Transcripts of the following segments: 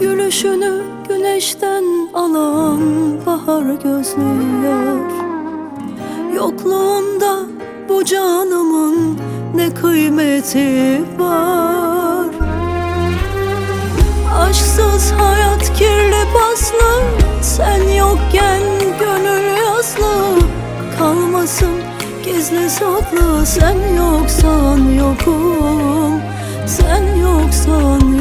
Gülüşünü güneşten alan bahar gözlüyor. Yokluğunda bu canımın ne kıymeti var? Aşksız hayat kirli paslı Sen yokken gönül yaslı. Kalmasın gizli saklı Sen yoksan yokum. Sen yoksan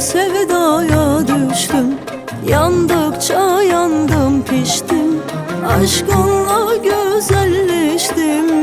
sevdaya düştüm. Yandıkça yandım piştim. Aşkınla güzelleştim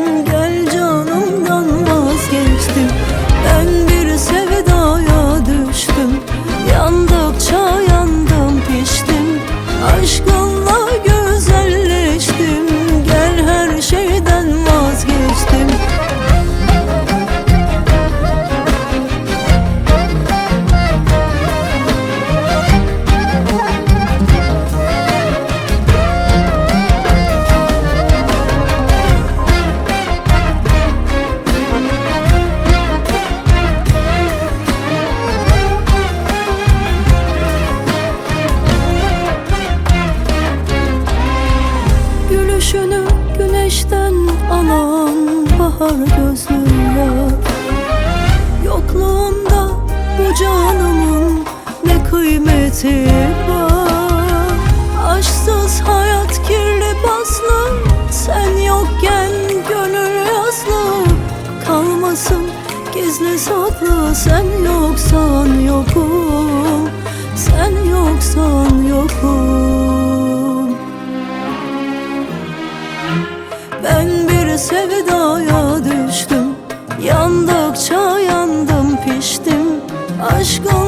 bahar gözlüyor Yokluğunda bu canımın ne kıymeti var? Aşksız hayat kirli paslı Sen yokken gönül yaslı. Kalmasın gizli saklı Sen yoksan yokum. Sen yoksan yokum Yandıkça yandım piştim. Aşkın